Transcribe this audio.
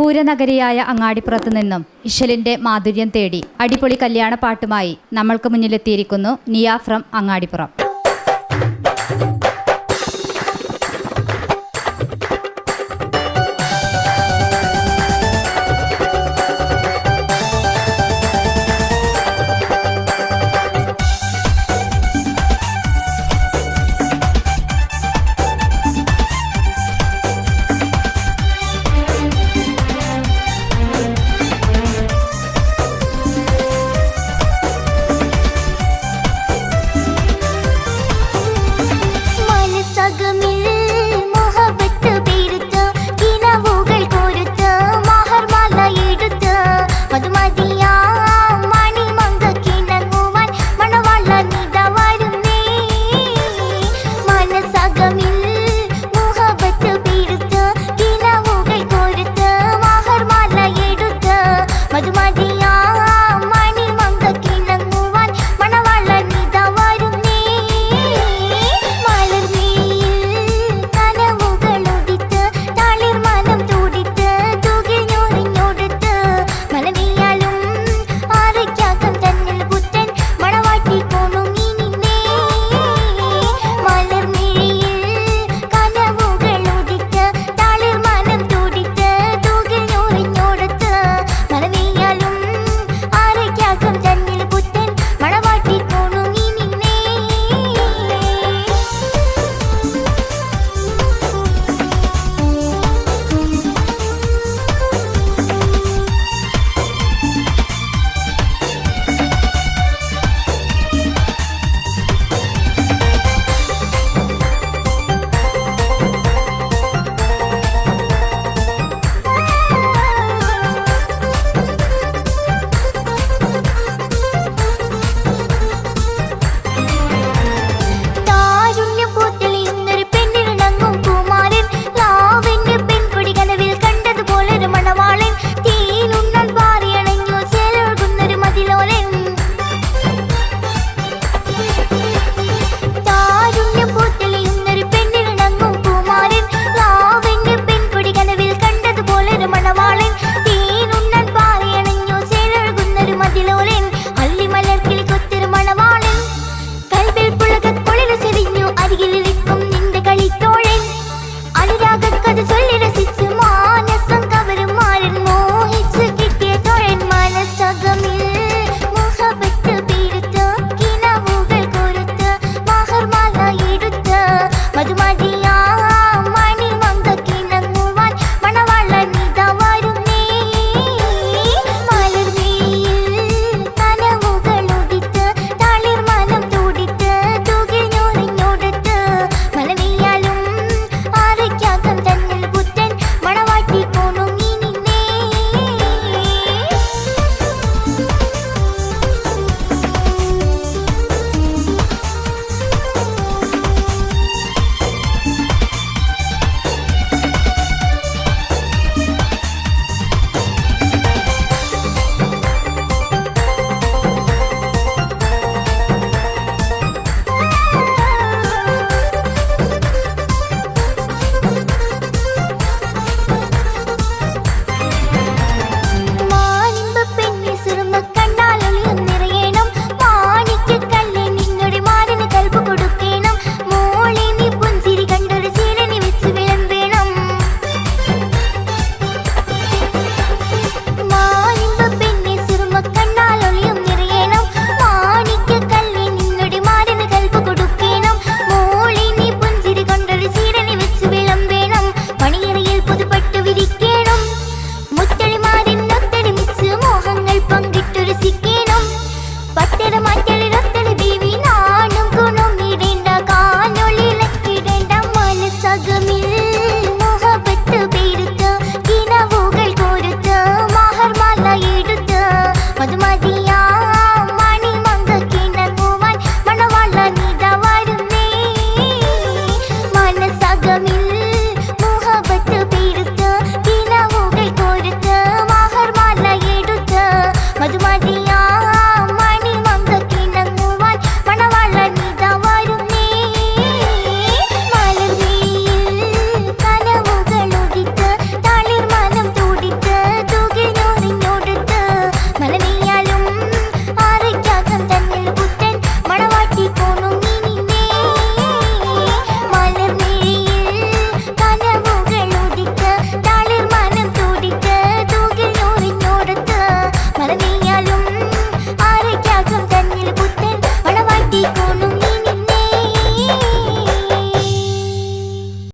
പൂരനഗരിയായ അങ്ങാടിപ്പുറത്ത് നിന്നും ഇഷലിന്റെ മാധുര്യം തേടി അടിപൊളി കല്യാണ പാട്ടുമായി നമ്മൾക്ക് മുന്നിലെത്തിയിരിക്കുന്നു നിയ ഫ്രം അങ്ങാടിപ്പുറം.